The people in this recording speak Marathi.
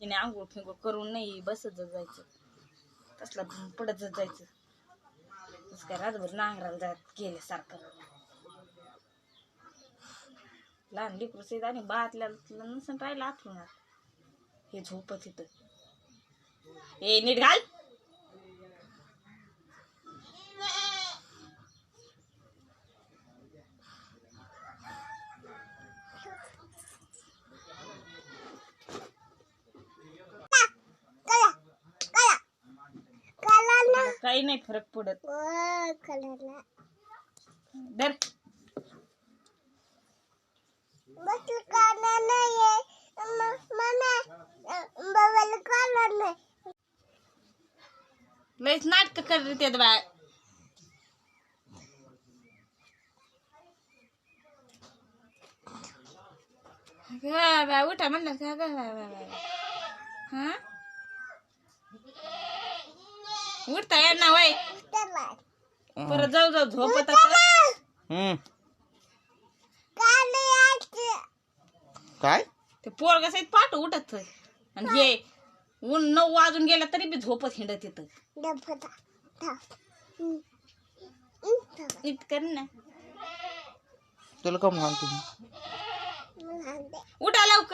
तिने आंघोळ फिंगोळ करून नाही बसत जायचं. तसला पडत जायचं. तसं काय रातभर नांगराला जात गेल्यासारखं. लहान लेकरूच आणि बातल्या नसून राहिलं आथरुणार हे झोपत इथं. हे नीट घाल. काही नाही फरक पडत. धर. लयच नाटक करत बाय गा बाय उठा म्हणलं. का गा बाय हा? उठता येणार ना वय परत जाऊ जाऊ झोपत आता. हम्म. काय? ते पोरगा सहित पाठ उठत आणि हे ऊन नऊ वाजून गेला तरी बी झोपत हिंडत येत. नीट कर ना. तुला का म्हणतो उठा लवकर.